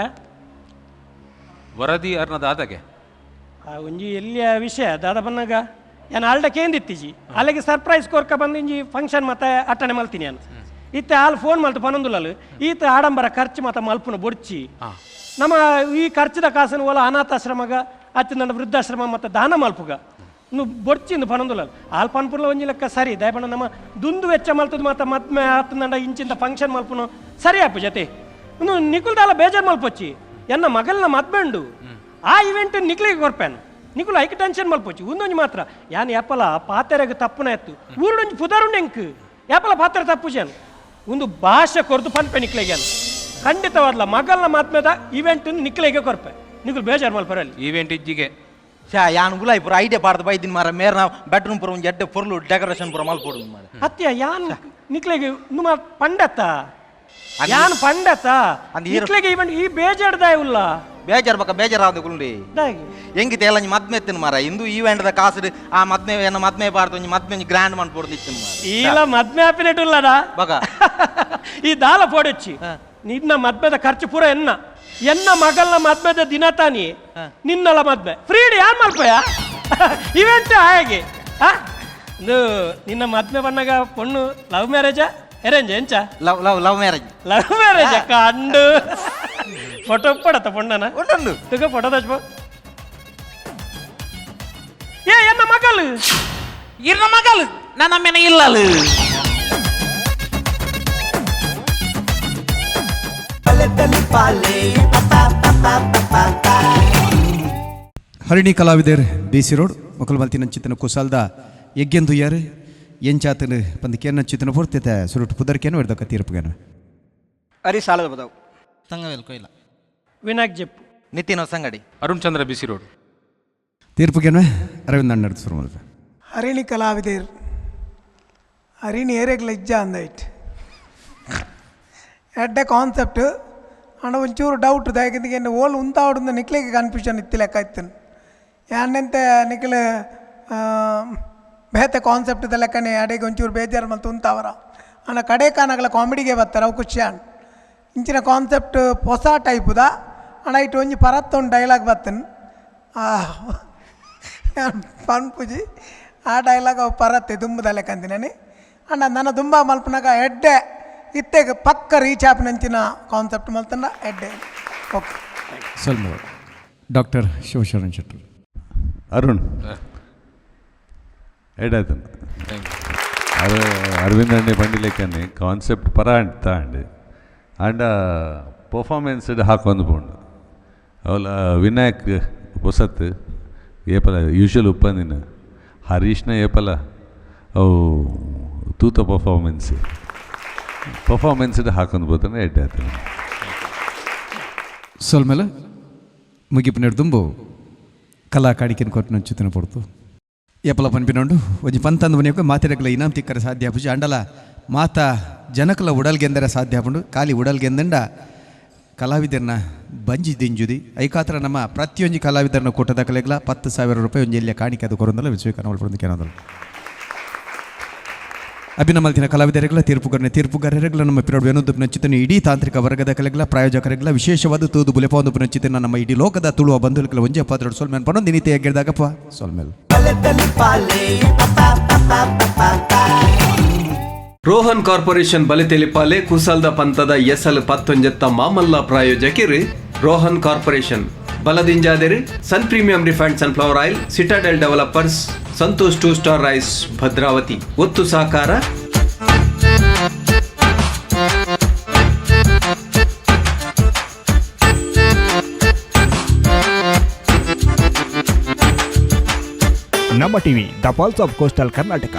ವರದಿ ಅರ್ನದ ಆದಾಗೆ ಆ ಒಂಜಿ ಎಲ್ಲಿಯ ವಿಷಯ? ದಾದ ಬನ್ನಾಗ? ಏನು ಆಲ್ಡ ಕೇಂದಿತ್ತಿಜಿ? ಅಲ್ಲಿಗೆ ಸರ್ಪ್ರೈಸ್ ಕೋರ್ಕ ಬಂದು ಇಂಜಿ ಫಂಕ್ಷನ್ ಮತ್ತೆ ಅಟ್ಟಣೆ ಮಲ್ತೀನಿ ನಾನು. ಇತ್ತೆ ಆಲ್ ಫೋನ್ ಮಲ್ತು ಪನೊಂದುಲ್ಲಲು ಈತ ಆಡಂಬರ ಖರ್ಚು ಮತ್ತೆ ಮಲ್ಪುನ ಬೊಡ್ಚಿ. ನಮ್ಮ ಈ ಖರ್ಚಿದ ಕಾಸನ್ನು ಓಲ ಅನಾಥಾಶ್ರಮಗ ಅತ್ತ ನನ್ನ ವೃದ್ಧಾಶ್ರಮ ಮತ್ತು ದಾನ ಮಲ್ಪುಗ. ಇನ್ನು ಬೊಡ್ಚಿಂದು ಪನೊಂದುಲ್ಲಲು ಆಲ್ ಪನ್ಪುರ್ಲ ಒಂಜಿ ಲೆಕ್ಕ ಸರಿ. ದಯಪಣ ನಮ್ಮ ದುಂದು ವೆಚ್ಚ ಮಲ್ತದ ಮತ್ತೆ ಮತ್ಮೆ ಆತನಂಡ ನಂಡ ಇಂಚಿಂದ ಫಂಕ್ಷನ್ ಮಲ್ಪುನು ಸರಿ ಆಪು ಜೊತೆ. ಇನ್ನು ನಿಕುಲ್ದಾಲ ಬೇಜಾರು ಮಲ್ಪೊಚ್ಚಿ. ಎನ್ನ ಮಗಲ್ನ ಮದ್ಬೆಂಡು. ಆ ಇವೆಂಟ್ ನಿಕ್ಲಿಗೆ ಕೊರ್ಪೇನು. ನಿಕುಲು ಐಕ್ ಟೆನ್ಷನ್ ಮಲ್ಪೊಚ್ಚಿ ಒಂದೊಂದು ಮಾತ್ರ. ಯಾನ್ ಯಾಪಲ ಪಾತ್ರೆಗೆ ತಪ್ಪುನ ಎತ್ತು. ಊರುಂಜಿ ಪುದರುಂಡು ಎಂಕ್. ಯಾಪಲ ಪಾತ್ರೆ ತಪ್ಪು ಜಾನ್. ಒಂದು ಭಾಷೆ ಕೊರ್ದು ಪನ್ಪೆ ನಿಕ್ಲೆಗೆ ಖಂಡಿತವಾದ್ಲ ಮಗಲ್ನ ಮಾತ್ಮೆದ ಇವೆಂಟ್ ನಿಕ್ಲೆಗೆ ಕೊರ್ಪೆ. ನಿಕುಲು ಬೇಜಾರು ಮಲ್ಪರಲ್ಲಿ ಈವೆಂಟ್ ಇಜ್ಜಿಗೆ. ಶಾ ಯಾನ್ ಗುಲಾಯಿ ಪುರ ಐಡಿಯಾ ಪಾಡ್ದು ಬೈದಿನ ಮಾರ. ಮೇರ್ನ ಬೆಡ್ರೂಮ್ ಪುರ ಒಂದು ಎಡ್ಡೆ ಪೊರ್ಲು ಡೆಕೋರೇಷನ್ ಪುರ ಮಲ್ಪೊಡು ಮಾರ. ಅತ್ಯ ಯಾನ್ ನಿಕ್ಲೆಗೆ ನಿಮ್ಮ ಪಂಡತ್ತ ಅದು- ಯಾನ್ ಪಂಡತ್ತ ಅದು ಈರ- ನಿಕ್ಲೆಗೆ ಇವೆಂಟ್ ಈ ಬೇಜಾಡ್ದಾಯ ಉಲ್ಲ? ಬೇಜಾರ್ ಬಕ್ಕ ಬೇಜಾರಾದ ಗುಂಡಿ ಹೆಂಗಿತ್ತೆ ಎಲ್ಲ ಒಂಜಿ ಮದ್ಮೆ ಎತ್ತಿನ ಮಾರ ಇಂದು ಈವೆಂಟ್ದ ಕಾಸು ಆ ಮದ್ಮೆ ಏನ ಮದ್ಮೆ ಬಾರ್ದು ಮದ್ಮೆ ಒಂಜಿ ಗ್ರ್ಯಾಂಡ್ ಮಾಡ್ಕೊಡ್ದು ಇತ್ತಿನ ಇಲ್ಲ ಮದ್ಮೆ ಆಪಿನೆಟ್ ಇಲ್ಲದ ಬಗ. ಈ ದಾಲ ಪೋಡಚ್ಚಿ ನಿನ್ನ ಮದ್ಮೆದ ಖರ್ಚು ಪೂರ ಎನ್ನ. ಎನ್ನ ಮಗಲ್ನ ಮದ್ಮೆದ ದಿನ ತಾನಿ. ನಿನ್ನಲ ಮದ್ಮೆ. ಫ್ರೀಡಿ ಯಾರು ಮಾಡ್ಬೋಯ ಇವೆಂಟ್ ಹಾಗೆ? ನಿನ್ನ ಮದ್ಮೆ ಬಣ್ಣಗ ಪೊಣ್ಣು ಲವ್ ಮ್ಯಾರೇಜಾ ಅರೇಂಜ್ ಎಂಚ love love love marriage love marriage ಕಂಡು. ಫೋಟೋ ಪಡತ್ತ ಪೊಣ್ಣನ? ಉಂಟು ತುಗ ಫೋಟೋ ತಜ್ಬ ಏ ಎನ್ನ ಮಗಲು? ಇರ್ನ ಮಗಲ್ ನನ್ನ ಮನೆ ಇಲ್ಲಲು. ಹರಿಣಿ ಕಲಾವಿದರ್ ಸಿ ರೋಡ್ ಮಕ್ಕಳು ಮಲ್ತಿನ ಚಿತ್ತನ ಕುಸಾಲ್ದ ಎಗ್ಗೆಂದು ಯಾರು ಎಂಚಾತನ ಪಂದ ಕೇನ ಚಿತ್ತನ ಪೂರ್ತಿತ ಸುರುಟ್ ಪುದರ್ಕೇನು ಹಿಡ್ದಕ್ಕ ತೀರ್ಪುಗೇನು ಅರಿ ಸಾಲದ ಬದವು ಸಂಗವೇಲ್ ಕೊಯ್ಲ. Vinayak Jeppu Nitin Hosangadi. Arun Chandra B C road. ತೀರ್ಪುಗೇನು Arvind ಅಣ್ಣರ್ದು ಸುರು ಮಲ್ಪ. ಹರಿಣಿ ಕಲಾವಿದರ್. ಹರಿಣಿ ಏರಿಯಾಗ್ಲ ಇಜ್ಜ ಅಂದೈಟ್ ಎಡ್ಡೆ ಕಾನ್ಸೆಪ್ಟ್ ಅಣ್ಣ ಒಂಚೂರು ಡೌಟ್ ಯಾಕೆಂದ್ರೆ ಏನು ಓಲ್ ಉಂತಾವಡಿಂದ ನಿಕ್ಲಿಗೆ ಕನ್ಫ್ಯೂಷನ್ ಇತ್ತು ಲೆಕ್ಕ ಇತ್ತು ಯಾನೆಂತೆ ನಿಖಿಲ್ ಬೇತೆ ಕಾನ್ಸೆಪ್ಟ್ ಲೆಕ್ಕನೆ ಅಡೆಗೆ ಒಂಚೂರು ಬೇಜಾರು ಮತ್ತು ಉಂತಾವರ. ಅಣ್ಣ ಕಡೆ ಕಾನಗಳ ಕಾಮಿಡಿಗೆ ಬರ್ತಾರೆ ಅವು ಖುಷಿ ಅಣ್ಣ. ಇಂಚಿನ ಕಾನ್ಸೆಪ್ಟ್ ಹೊಸ ಟೈಪುದ ಅಣ್ಣ ಇಟ್ಟು ಒಂಜಿ ಪರತ್ತೊಂದು ಡೈಲಾಗ್ ಬರ್ತೇನೆ ಪನ್ಪುಜಿ ಆ ಡೈಲಾಗ್ ಅವು ಪರತ್ತೆ ದುಂಬದಲ್ಲೇ ಕಂದಿನಿ ಅಣ್ಣ ನನ್ನ ದುಂಬ ಮಲ್ಪನಾಗ ಎಡ್ಡೆ ಇತ್ತೆಗೆ ಪಕ್ಕ ರೀಚ್ ಆಪಿನಂಚಿನ ಕಾನ್ಸೆಪ್ಟ್ ಮಲ್ತಂಡ ಎಡ್ಡೆ ಓಕೆ ಸ್ವಲ್ಪ ಡಾಕ್ಟರ್ ಶಿವಶರಣ್ ಶೆಟ್ಟರು ಅರುಣ್ ಏಡಾಯ್ತು ಅದು ಅರವಿಂದ್ ಅಂಡೆ ಬಂಡಿಲೆಕ್ಕನೆ ಕಾನ್ಸೆಪ್ಟ್ ಪರ ಅಂತ ಅಂಡೆ ಪರ್ಫಾರ್ಮೆನ್ಸ್ ಹಾಕೊಂಡು ಬೋಂಡು ಅವಲ ವಿನಾಯಕ್ ಹೊಸತ್ ಏಪಲ ಯೂಶುವಲ್ ಉಪ್ಪಂದಿನ, ಹರೀಶ್ನ ಏಪಲ, ಅವು ತೂತ ಪರ್ಫಾರ್ಮೆನ್ಸ್ ಪರ್ಫಾರ್ಮೆನ್ಸ್ ಹಾಕೊಂಡು ಬರ್ತಾನೆ ಎಡ್ಡೆ ಸ್ವಲ್ಪ ಮೇಲೆ ಮುಗಿಪು ನೆಡ್ದುಂಬು ಕಲಾ ಕಾಡಿಕೆನ ಕೊಟ್ಟು ನಂಚುತ್ತಿನ ಪಡ್ತು. ಎಪ್ಪಲ ಪನ್ಪಿನೊಂಡು, ಒಂಜಿ ಪಂತಂದು ಮನೆಯಕ್ಕೆ ಮಾತಿರಕಲ ಇನಾಮ್ ತಿಕ್ಕರೆ ಸಾಧ್ಯ ಪುಜಿ ಅಂಡಲ ಮಾತ ಜನಕಲ ಉಡಲ್ಗೆಂದರೆ ಸಾಧ್ಯ ಪುಂಡು. ಖಾಲಿ ಉಡಲ್ಗೆಂದಂಡ ಕಲಾವಿದರನ್ನ ಬಂಜಿ ದಿಂಜುದಿ. ಐಕಾತ್ರ ನಮ್ಮ ಪ್ರತಿಯೊಂದು ಕಲಾವಿದರನ್ನ ಕೊಟ್ಟದ ಕಲೆಗಳ ಪತ್ತು ಸಾವಿರ ರೂಪಾಯಿ ಒಂದು ಎಲ್ಲಿಯ ಕಾಣಿಕೆ ಅದು ಕೊರೊಂದಲ್ಲ ವಿಶ್ವೀಕರಣ ಒಳಪಡೋದು ಕೇನೋದಲ್ಲ ಅಭಿನಮಲ್ತಿನ ಕಲಾವಿದರಿಗಳ ತೀರ್ಪುಗಾರನೇ ತೀರ್ಪುಗಾರರಿಗಳ ನಮ್ಮ ಪಿರೋಡ್ ವೇಣುದಪ್ಪನ ಚಿತನ ಇಡೀ ತಾಂತ್ರಿಕ ವರ್ಗದ ಕಲೆಗಳ ಪ್ರಾಯೋಜಕರಿಗಳ ವಿಶೇಷವಾದ ತೂದು ಬುಲೆಪೊಂದುಪ್ಪಿನ ಚಿತನ ನಮ್ಮ ಇಡೀ ಲೋಕದ ತುಳುವ ಬಂಧುಗಳ ಒಂಜೆ ಪಾತ್ರ ಸೊಲ್ಮೇನ್ ಪನ್ನೊಂದು ದಿನಿತೆ ಗೆಡ್ದಾಗಪ್ಪ ಸೊಲ್ಮೇಲ್. ರೋಹನ್ ಕಾರ್ಪೊರೇಷನ್ ಬಲೆ ತೆಲಿಪಾಲೆ ಕುಸಲ್ದ ಪಂತದ ಎಸಲ್ ಪತ್ತೊಂಜತ್ತ ಮಾಮಲ್ಲ ಪ್ರಾಯೋಜಕಿರಿ Rohan corporation. ಬಲದಿಂಜಾದಿರಿ sun premium refined sunflower oil, citadel developers, Santosh two star rice, Bhadravati. ಒತ್ತು ಸಹಕಾರ Namma TV, the pulse of coastal Karnataka.